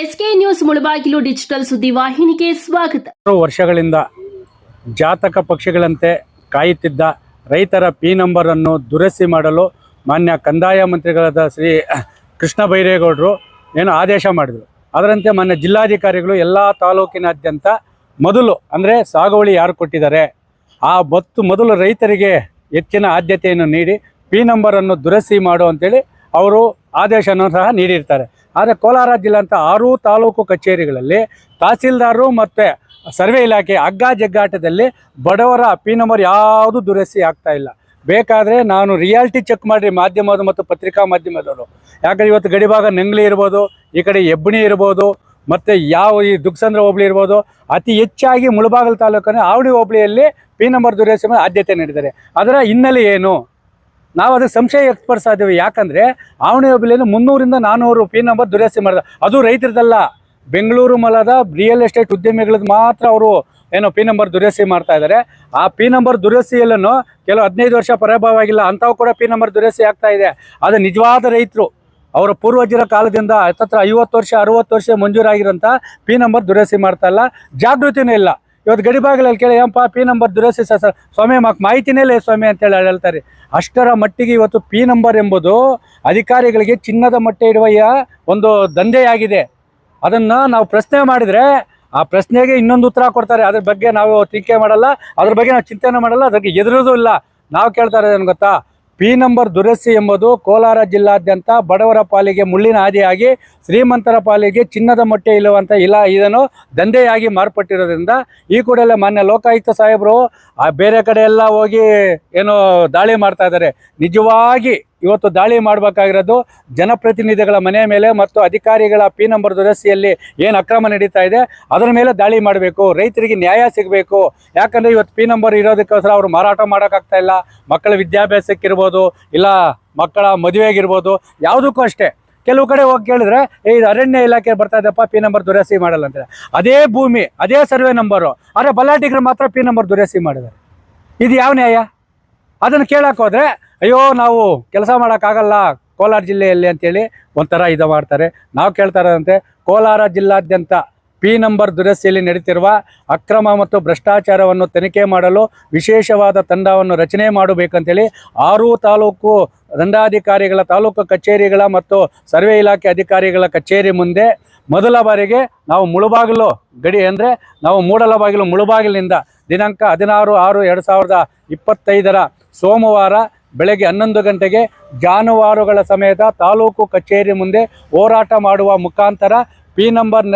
S K news Mulbagal digital ಸುದ್ದಿವಾಹಿನಿಗೆ ಸ್ವಾಗತ. ಹಲವಾರು ವರ್ಷಗಳಿಂದ ಜಾತಕ ಪಕ್ಷಿಗಳಂತೆ ಕಾಯುತ್ತಿದ್ದ ರೈತರ ಪಿ ನಂಬರ್ ಅನ್ನು ದುರಸ್ತಿ ಮಾಡಲು ಮಾನ್ಯ ಕಂದಾಯ ಮಂತ್ರಿಗಳಾದ ಶ್ರೀ ಕೃಷ್ಣ ಬೈರೇಗೌಡರು ಏನು ಆದೇಶ ಮಾಡಿದರು. ಅದರಂತೆ ಮಾನ್ಯ ಜಿಲ್ಲಾಧಿಕಾರಿಗಳು ಎಲ್ಲ ತಾಲೂಕಿನಾದ್ಯಂತ ಮೊದಲು, ಅಂದರೆ ಸಾಗುವಳಿ ಯಾರು ಕೊಟ್ಟಿದ್ದಾರೆ, ಆ ಮತ್ತು ಮೊದಲು ರೈತರಿಗೆ ಹೆಚ್ಚಿನ ಆದ್ಯತೆಯನ್ನು ನೀಡಿ ಪಿ ನಂಬರನ್ನು ದುರಸ್ತಿ ಮಾಡು ಅಂತೇಳಿ ಅವರು ಆದೇಶವನ್ನು ಸಹ ನೀಡಿರ್ತಾರೆ. ಆದರೆ ಕೋಲಾರ ಜಿಲ್ಲೆ ಅಂತ ಆರೂ ತಾಲೂಕು ಕಚೇರಿಗಳಲ್ಲಿ ತಹಸೀಲ್ದಾರರು ಮತ್ತು ಸರ್ವೆ ಇಲಾಖೆ ಹಗ್ಗ ಜಗ್ಗಾಟದಲ್ಲಿ ಬಡವರ ಪಿ ನಂಬರ್ ಯಾವುದು ದುರಸ್ತಿ ಆಗ್ತಾ ಇಲ್ಲ. ಬೇಕಾದರೆ ನಾನು ರಿಯಾಲಿಟಿ ಚೆಕ್ ಮಾಡಿರಿ ಮಾಧ್ಯಮದ ಮತ್ತು ಪತ್ರಿಕಾ ಮಾಧ್ಯಮದವರು. ಯಾಕಂದರೆ ಇವತ್ತು ಗಡಿಭಾಗ ನಂಗ್ಲಿ ಇರ್ಬೋದು, ಈ ಕಡೆ ಎಬ್ಬಣಿ ಇರ್ಬೋದು, ಮತ್ತು ಯಾವ ಈ ದುಗ್ಸಂದ್ರ ಹೋಬಳಿ ಇರ್ಬೋದು, ಅತಿ ಹೆಚ್ಚಾಗಿ ಮುಳಬಾಗಲು ತಾಲೂಕಿನ ಆವಡಿ ಹೋಬಳಿಯಲ್ಲಿ ಪಿ ನಂಬರ್ ದುರಸ್ತಿ ಆದ್ಯತೆ ನೀಡಿದ್ದಾರೆ. ಅದರ ಹಿನ್ನೆಲೆ ಏನು? ನಾವು ಅದಕ್ಕೆ ಸಂಶಯ ವ್ಯಕ್ತಪಡಿಸ್ತಾ ಯಾಕಂದರೆ ಆವಣಿ ಹೋಬಳಿಯಲ್ಲಿ ಮುನ್ನೂರಿಂದ ನಾನ್ನೂರು ಪಿನ್ ನಂಬರ್ ದುರಸ್ತಿ ಮಾಡಿದ ಅದು ರೈತರದಲ್ಲ. ಬೆಂಗಳೂರು ಮಲದ ರಿಯಲ್ ಎಸ್ಟೇಟ್ ಉದ್ಯಮಿಗಳದ್ದು ಮಾತ್ರ ಅವರು ಏನೋ ಪಿ ನಂಬರ್ ದುರಸ್ತಿ ಮಾಡ್ತಾ ಇದ್ದಾರೆ. ಆ ಪಿ ನಂಬರ್ ದುರಸ್ತಿಯಲ್ಲೂ ಕೆಲವು ಹದಿನೈದು ವರ್ಷ ಪರಾಭವ ಆಗಿಲ್ಲ, ಅಂಥವು ಕೂಡ ಪಿ ನಂಬರ್ ದುರಸ್ತಿ ಆಗ್ತಾ ಇದೆ. ಅದು ನಿಜವಾದ ರೈತರು. ಅವರ ಪೂರ್ವಜರ ಕಾಲದಿಂದ ಹತ್ತತ್ರ ಐವತ್ತು ವರ್ಷ, ಅರುವತ್ತು ವರ್ಷ ಮಂಜೂರಾಗಿರೋಂಥ ಪಿ ನಂಬರ್ ದುರಸ್ತಿ ಮಾಡ್ತಾ ಇಲ್ಲ. ಜಾಗೃತಿನೂ ಇಲ್ಲ. ಇವತ್ತು ಗಡಿಭಾಗದಲ್ಲಿ ಕೇಳಿ ಏನಪ್ಪ ಪಿ ನಂಬರ್ ದುರಸ್ತಿ ಸರ್ ಸ್ವಾಮಿ, ಮಾಕ್ ಮಾಹಿತಿನೇ ಇಲ್ಲ ಸ್ವಾಮಿ ಅಂತೇಳಿ ಹೇಳ್ತಾರೆ. ಅಷ್ಟರ ಮಟ್ಟಿಗೆ ಇವತ್ತು ಪಿ ನಂಬರ್ ಎಂಬುದು ಅಧಿಕಾರಿಗಳಿಗೆ ಚಿನ್ನದ ಮಟ್ಟೆ ಇಡುವ ಯ- ಒಂದು ದಂಧೆಯಾಗಿದೆ. ಅದನ್ನು ನಾವು ಪ್ರಶ್ನೆ ಮಾಡಿದರೆ, ಆ ಪ್ರಶ್ನೆಗೆ ಇನ್ನೊಂದು ಉತ್ತರ ಕೊಡ್ತಾರೆ. ಅದ್ರ ಬಗ್ಗೆ ನಾವು ಟೀಕೆ ಮಾಡಲ್ಲ. ಅದ್ರ ಬಗ್ಗೆ ನಾವು ಚಿಂತನೆ ಮಾಡಲ್ಲ. ಅದಕ್ಕೆ ಎದುರೋದು ಇಲ್ಲ. ನಾವು ಕೇಳ್ತಾರೆ ಇರೋದೇನು ಗೊತ್ತಾ? ಪಿ ನಂಬರ್ ದುರಸ್ತಿ ಎಂಬುದು ಕೋಲಾರ ಜಿಲ್ಲಾದ್ಯಂತ ಬಡವರ ಪಾಲಿಗೆ ಮುಳ್ಳಿನ ಹಾದಿಯಾಗಿ ಶ್ರೀಮಂತರ ಪಾಲಿಗೆ ಚಿನ್ನದ ಮೊಟ್ಟೆ ಇಲ್ಲುವಂಥ ಇಲ್ಲ ಇದನ್ನು ದಂಧೆಯಾಗಿ ಮಾರ್ಪಟ್ಟಿರೋದ್ರಿಂದ ಈ ಕೂಡಲೇ ಮಾನ್ಯ ಲೋಕಾಯುಕ್ತ ಸಾಹೇಬರು ಬೇರೆ ಕಡೆ ಎಲ್ಲ ಹೋಗಿ ಏನು ದಾಳಿ ಮಾಡ್ತಾ ಇದ್ದಾರೆ. ನಿಜವಾಗಿ ಇವತ್ತು ದಾಳಿ ಮಾಡಬೇಕಾಗಿರೋದು ಜನಪ್ರತಿನಿಧಿಗಳ ಮನೆ ಮೇಲೆ ಮತ್ತು ಅಧಿಕಾರಿಗಳ ಪಿ ನಂಬರ್ ದುರಸ್ತಿಯಲ್ಲಿ ಏನು ಅಕ್ರಮ ನಡೀತಾ ಇದೆ, ಅದರ ಮೇಲೆ ದಾಳಿ ಮಾಡಬೇಕು, ರೈತರಿಗೆ ನ್ಯಾಯ ಸಿಗಬೇಕು. ಯಾಕಂದರೆ ಇವತ್ತು ಪಿ ನಂಬರ್ ಇರೋದಕ್ಕೋಸ್ಕರ ಅವರು ಮಾರಾಟ ಮಾಡೋಕ್ಕಾಗ್ತಾ ಇಲ್ಲ. ಮಕ್ಕಳ ವಿದ್ಯಾಭ್ಯಾಸಕ್ಕಿರ್ಬೋದು, ಇಲ್ಲ ಮಕ್ಕಳ ಮದುವೆಗಿರ್ಬೋದು, ಯಾವುದಕ್ಕೂ ಅಷ್ಟೇ. ಕೆಲವು ಕಡೆ ಹೋಗಿ ಕೇಳಿದ್ರೆ ಇದು ಅರಣ್ಯ ಇಲಾಖೆ ಬರ್ತಾ ಇದೆಪ್ಪ ಪಿ ನಂಬರ್ ದುರಸ್ತಿ ಮಾಡಲ್ಲ ಅಂತಾರೆ. ಅದೇ ಭೂಮಿ, ಅದೇ ಸರ್ವೆ ನಂಬರು ಆದರೆ ಬಲಾಟಿಗರು ಮಾತ್ರ ಪಿ ನಂಬರ್ ದುರಸ್ತಿ ಮಾಡಿದ್ದಾರೆ. ಇದು ಯಾವ ನ್ಯಾಯ? ಅದನ್ನು ಕೇಳೋಕ್ಕೋದ್ರೆ ಅಯ್ಯೋ, ನಾವು ಕೆಲಸ ಮಾಡೋಕ್ಕಾಗಲ್ಲ ಕೋಲಾರ ಜಿಲ್ಲೆಯಲ್ಲಿ ಅಂತೇಳಿ ಒಂಥರ ಇದು ಮಾಡ್ತಾರೆ. ನಾವು ಇರೋದಂತೆ ಕೋಲಾರ ಜಿಲ್ಲಾದ್ಯಂತ ಪಿ ನಂಬರ್ ದುರಸ್ತಿಯಲ್ಲಿ ನಡೀತಿರುವ ಅಕ್ರಮ ಮತ್ತು ಭ್ರಷ್ಟಾಚಾರವನ್ನು ತನಿಖೆ ಮಾಡಲು ವಿಶೇಷವಾದ ತಂಡವನ್ನು ರಚನೆ ಮಾಡಬೇಕಂತೇಳಿ ಆರು ತಾಲೂಕು ದಂಡಾಧಿಕಾರಿಗಳ, ತಾಲೂಕು ಕಚೇರಿಗಳ ಮತ್ತು ಸರ್ವೆ ಇಲಾಖೆ ಅಧಿಕಾರಿಗಳ ಕಚೇರಿ ಮುಂದೆ ಮೊದಲ ಬಾರಿಗೆ ನಾವು ಮುಳುಬಾಗಿಲು ಗಡಿ ಅಂದರೆ ನಾವು ಮೂಡಲಬಾಗಿಲು ಮುಳುಬಾಗಿಲಿನಿಂದ ದಿನಾಂಕ ಹದಿನಾರು ಆರು ಎರಡು ಸಾವಿರದ ಇಪ್ಪತ್ತೈದರ ಸೋಮವಾರ ಬೆಳಗ್ಗೆ ಹನ್ನೊಂದು ಗಂಟೆಗೆ ಜಾನುವಾರುಗಳ ಸಮೇತ ತಾಲೂಕು ಕಚೇರಿ ಮುಂದೆ ಹೋರಾಟ ಮಾಡುವ ಮುಖಾಂತರ ಪಿ ನಂಬರ್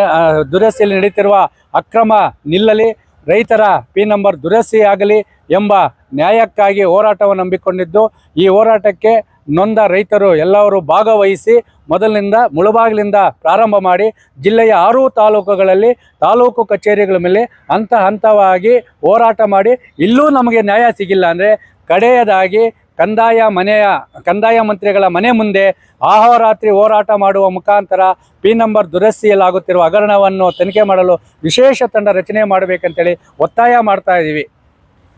ದುರಸ್ತಿಯಲ್ಲಿ ನಡೀತಿರುವ ಅಕ್ರಮ ನಿಲ್ಲಲಿ, ರೈತರ ಪಿ ನಂಬರ್ ದುರಸ್ತಿ ಆಗಲಿ ಎಂಬ ನ್ಯಾಯಕ್ಕಾಗಿ ಹೋರಾಟವನ್ನು ನಂಬಿಕೊಂಡಿದ್ದು, ಈ ಹೋರಾಟಕ್ಕೆ ನೊಂದ ರೈತರು ಎಲ್ಲರೂ ಭಾಗವಹಿಸಿ ಮೊದಲಿನಿಂದ ಮುಳುಬಾಗಿಲಿಂದ ಪ್ರಾರಂಭ ಮಾಡಿ ಜಿಲ್ಲೆಯ ಆರು ತಾಲೂಕುಗಳಲ್ಲಿ ತಾಲೂಕು ಕಚೇರಿಗಳ ಮೇಲೆ ಹಂತ ಹಂತವಾಗಿ ಹೋರಾಟ ಮಾಡಿ. ಇಲ್ಲೂ ನಮಗೆ ನ್ಯಾಯ ಸಿಗಿಲ್ಲ ಅಂದರೆ ಕಡೆಯದಾಗಿ ಕಂದಾಯ ಮನೆಯ, ಕಂದಾಯ ಮಂತ್ರಿಗಳ ಮನೆ ಮುಂದೆ ಆಹೋರಾತ್ರಿ ಹೋರಾಟ ಮಾಡುವ ಮುಖಾಂತರ ಪಿ ನಂಬರ್ ದುರಸ್ತಿಯಲ್ಲಾಗುತ್ತಿರುವ ಹಗರಣವನ್ನು ತನಿಖೆ ಮಾಡಲು ವಿಶೇಷ ತಂಡ ರಚನೆ ಮಾಡಬೇಕಂತೇಳಿ ಒತ್ತಾಯ ಮಾಡ್ತಾ ಇದ್ದೀವಿ